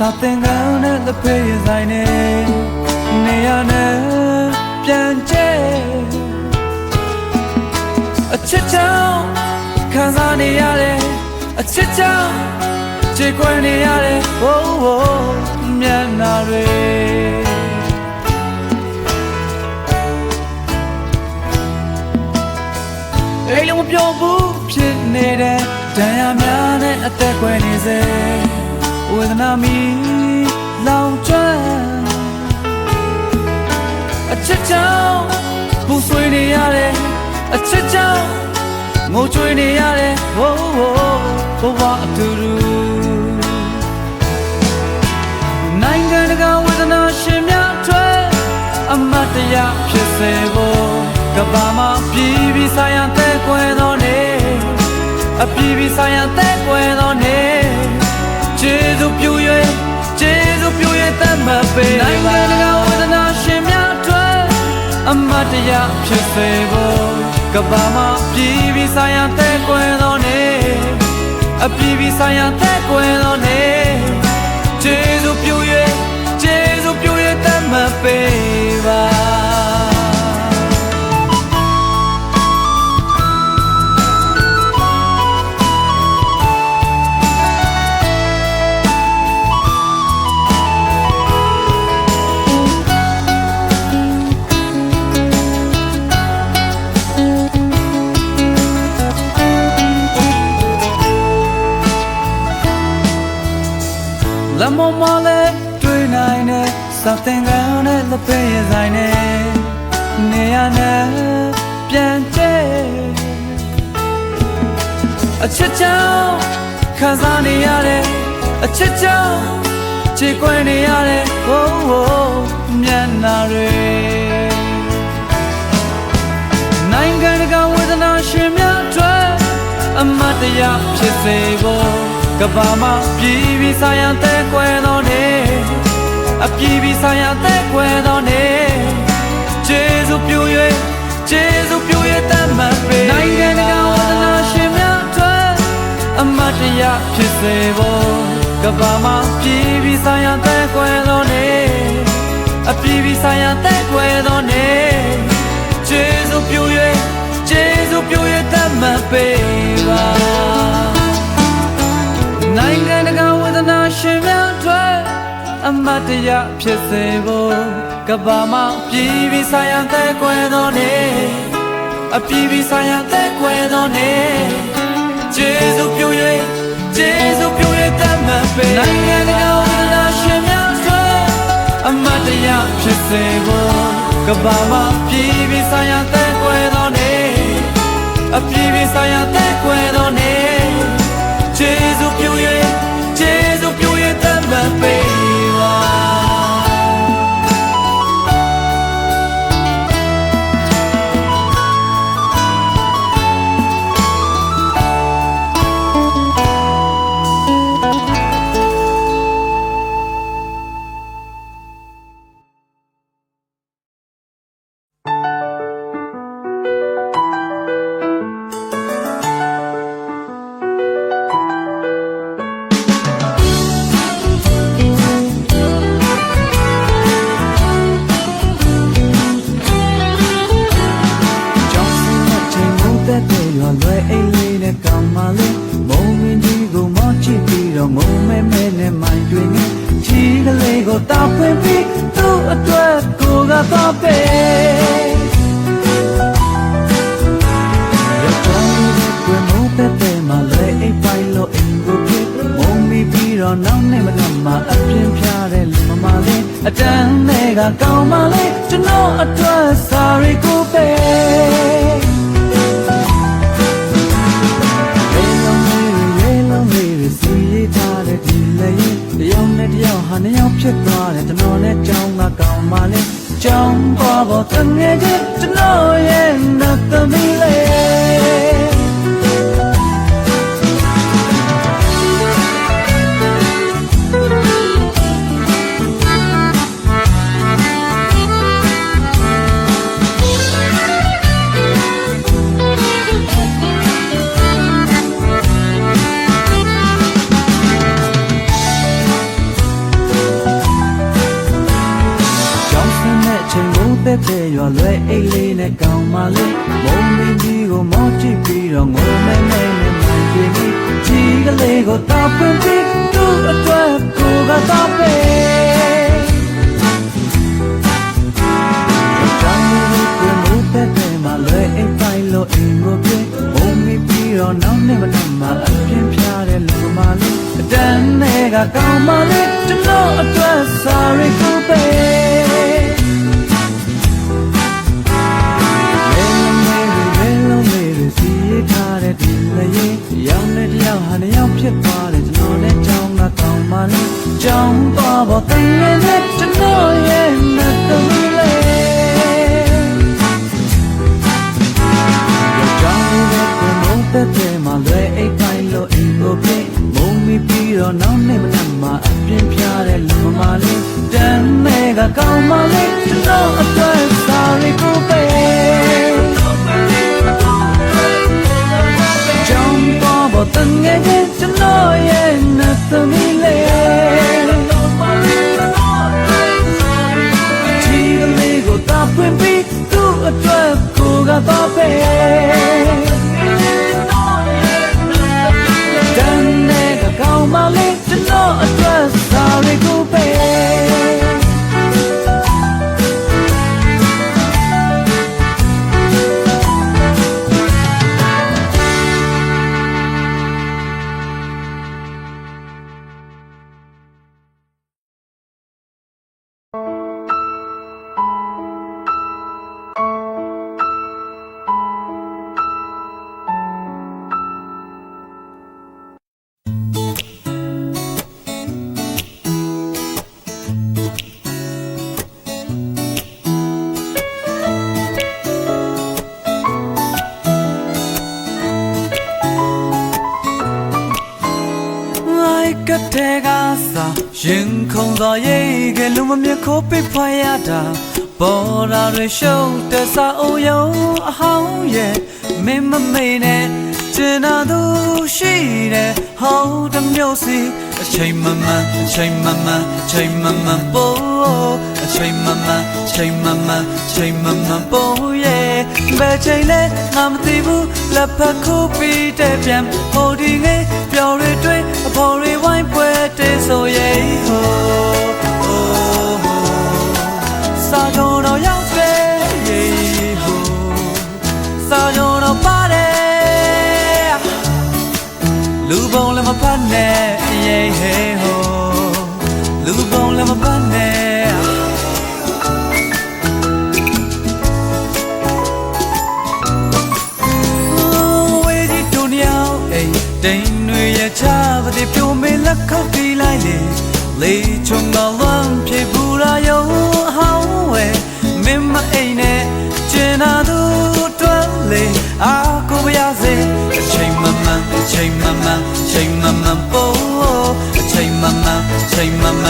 နိုင်တဲ့စာသင်ခန်းနဲ့လက်ဖေးရဆိုင်နဲ့နေရနဲ့ပြန်ကျဲအချစ်ချောင်းခံစားနေရတယ်အချစ်ချောင်းခြေခွဲနေရတယ်ဟိုးဟိုးမျက်နှာတွေအိမ်လုံးမပြောဘူးဖြစ်နေတဲ့ဒဏ်ရာများနဲ့အသက်ကွယ်နေစေ ဝေဒနာမီလောင်ကျွမ်းအချစ်ချောင်းပူဆွေးနေရတယ်အချစ်ချောင်းငိုကြွေးနေရတယ်ဟိုးဟိုးဘဝအတူတူနိုင်ငံတကာဝေဒနာရှင်များအထွဲအမတ်တရားဖြစ်စေဖို့ကမ္ဘာမှာပြည်ပြီးဆိုင်ရာတဲ့ကွယ်တော်နေအပြည်ပြီးဆိုင်ရာတဲ့ကွယ်တော်နေ ကျေးဇူးပြု၍ကျေးဇူးပြု၍တတ်မှတ်ပေးနိုင်ငံတကာဝေဒနာရှင်များအထွဲအမတ်တရားဖြစ်စေဖို့ကမ္ဘာမှာပြည်ပြီးဆိုင်ရာတဲ့ကွယ်တော်နေအပြည်ပြီးဆိုင်ရာတဲ့ကွယ်တော်နေကျေးဇူးပြု၍ကျေးဇူးပြု၍တတ်မှတ်ပေးပါ အချစ်ချောင်းခံစားနေရတယ်အချစ်ချောင်းခြေကွယ်နေရတယ်ဟိုးဟိုးမျက်နှာတွေနိုင်ငံတကာဝေဒနာရှင်များအတွက်အမတ်တရားဖြစ်စေဖို့ကဘာမှာပြည်ပြီးဆိုင်ရတဲ့ကွယ်တော်နေအပြည်ပြီးဆိုင်ရတဲ့ကွယ်တော်နေကျေးဇူးပြု၍ကျေးဇူးပြု၍တတ်မှတ်ပေးနိုင်ငံတကာ တ်တရားဖြစ်စေဖို့ကဘာမှာပြည်ပြီးဆိုင်ရတဲ့ကွယ်တော်နေအပြည်ပြီးဆိုင်ရတဲ့ကွယ်တော်နေကျေးဇူးပြု၍ကျေးဇူးပြု၍တတ်မှတ်ပေးပါနိုင်ငံတကာဝေဒနာရှင်များအတွက်အမတ်တရားဖြစ်စေဖို့ကဘာမှာပြည်ပြီးဆိုင်ရတဲ့ကွယ်တော်နေအပြည်ပြီးဆိုင်ရတဲ့ကွယ်တော်နေ ကျေးဇူးပြု၍ကျေးဇူးပြု၍တတ်မှတ်ပေးနိုင်ငံတကာဝေဒနာရှင်များအတွက်အမတ်တရားဖြစ်စေဖို့ကဘာမှာပြည်ပြီးဆိုင်ရတဲ့ကွယ်တော်နေအပြည်ပြီးဆိုင်ရတဲ့ကွယ်တော်နေကျေးဇူးပြု၍ ကကောင်းပါလေကျွန်တော်အတွက်စာရီကိုပဲရေလုံးလေးရေလုံးလေးစီရထားတဲ့ဒီလေးတယောက်နဲ့တယောက်ဟာနှစ်ယောက်ဖြစ်သွားတယ်ကျွန်တော်နဲ့ကြောင်းကကောင်းပါလေကြောင်းပေါ်ပေါ်တငယ်ချင်းကျွန်တော်ရဲ့နတ်သမီးလေး ကြီးကလေးကိုတောက်ပင်ပြီးသူ့အတွက်ကိုကတောက်ပဲကြောင်လေးကိုမိုးတဲ့တဲ့မှာလွယ်အိတ်တိုင်းလို့အိမ်ကိုပြေမုံမင်းပြီးတော့နောက်နေ့မနက်မှာအပြင်းပြတဲ့လူမလေးအတန်းနဲ့ကကောင်းပါလေကျွန်တော်အတွက် sorry ကိုပဲ ယောက်ဟာနှစ်ယောက်ဖြစ်သွားတယ်ကျွန်တော်နဲ့ကြောင်းကကောင်းပါလေကြောင်းသွားပေါ်တ တဲ့ကစားရင်ခုန်သောရိတ်ကလူမမြခိုးပိဖွာရတာပေါ်လာရရှုံးတဲ့စာအုံယုံအဟောင်းရဲ့မင်းမမေနဲ့ကျင်နာသူရှိတယ်ဟောင်းတစ်မျိုးစီ အချိန်မမှန်အချိန်မမှန်အချိန်မမှန်ပို့အချိန်မမှန်အချိန်မမှန်အချိန်မမှန်ပို့ရဲ့ဘယ်ချိန်လဲငါမသိဘူးလက်ဖက်ခုပြီးတဲ့ပြန်ဟိုဒီငယ်ပျော်ရတွေးအဖော်တွေဝိုင်းပွဲတဲ့ဆိုရဲ့ဟိုဟိုစာကြောတော့ရောက်တယ်ယေဟိုစာကြောတော့ လူပုံလည်းမဖတ်နဲ့ယေဟေဟိုလူပုံလည်းမဖတ်နဲ့ဝေးဒီတို့ညောင်အိမ်တိမ်တွေရချပါတဲ့ပြုံးမလက်ခောက်တီးလိုက်လေလေချုံတော်လမ်းပြေဘူးရာယုံအဟောင်းဝဲမင်းမအိမ်နဲ့ကျင်နာသူတွက်လေအာကိုပါ ရစေအချိန်မမှန်အချိန်မမှန်အချိန်မမှန်ပို့အချိန်မမှန်အချိန်မမှန်အချိန်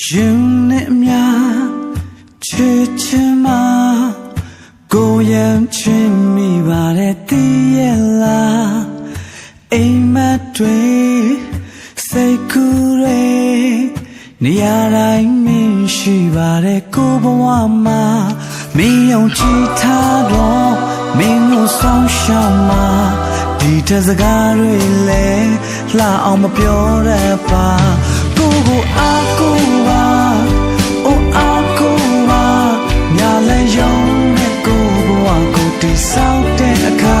ရှင်နဲ့အမြချစ်ချင်မကိုယံချင်မိပါလေတည်ရဲ့လားအိမ်မတွေစိတ်ကူရဲနေရာတိုင်းမင်းရှိပါလေကိုဘဝမှာမင်းယုံကြည်ထားတော့မင်းကိုဆောင်ရှောက်မှာဒီတစကားတွေလဲလှအောင်မပြောရပါကိုကိုအားကို ယုံနဲ့ကိုဘဝကိုတိဆောက်တဲ့အခါ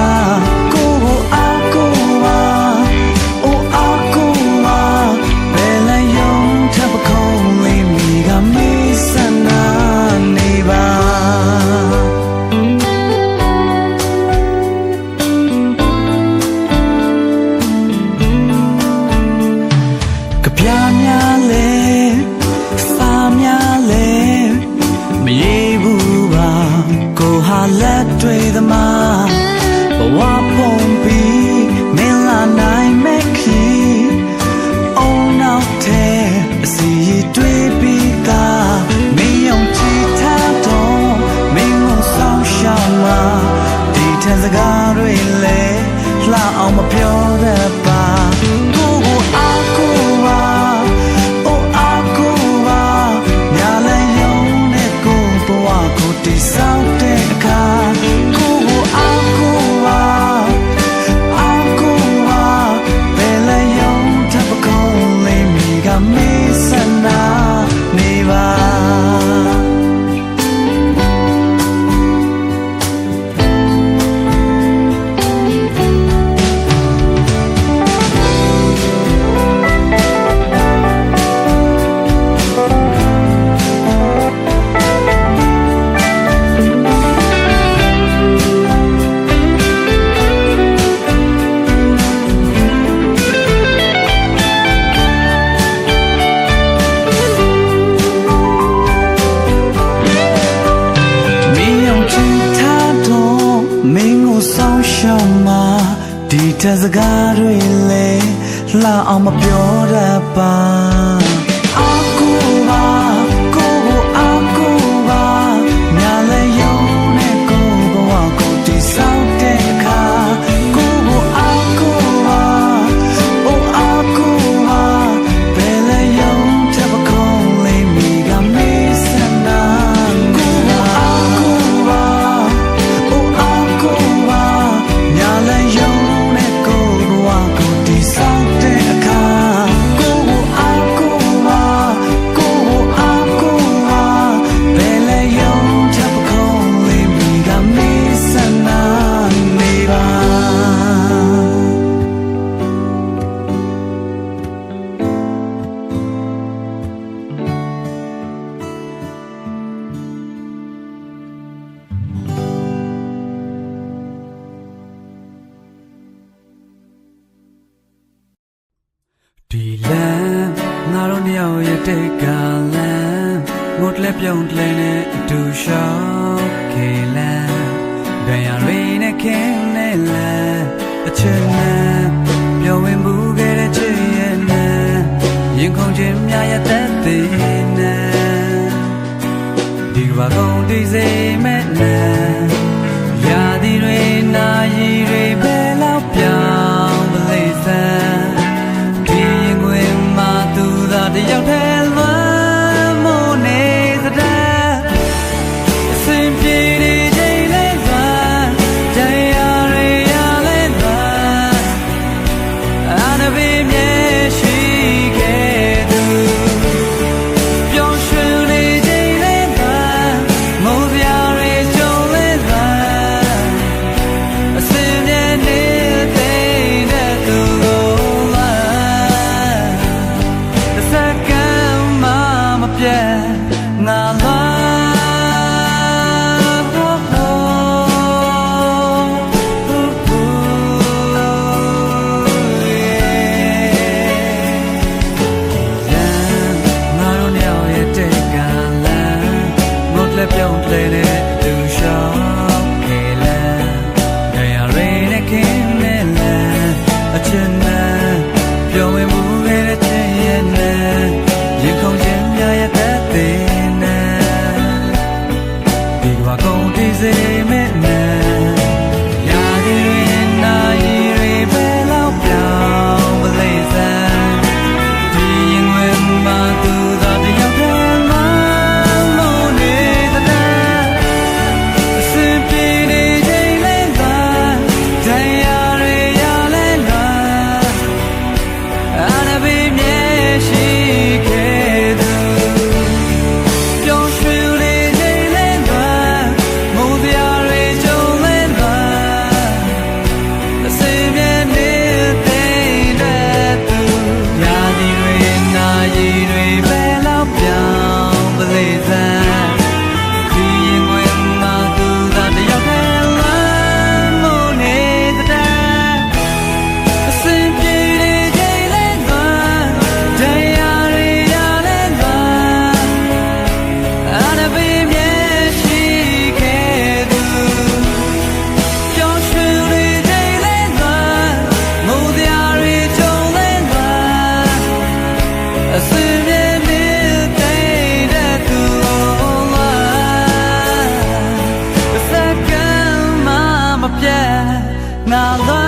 ချင်နဲ့ပြောဝင်မှုခဲ့တဲ့ချစ်ရဲ့နဲ့ရင်ခုန်ခြင်းများရဲ့ Now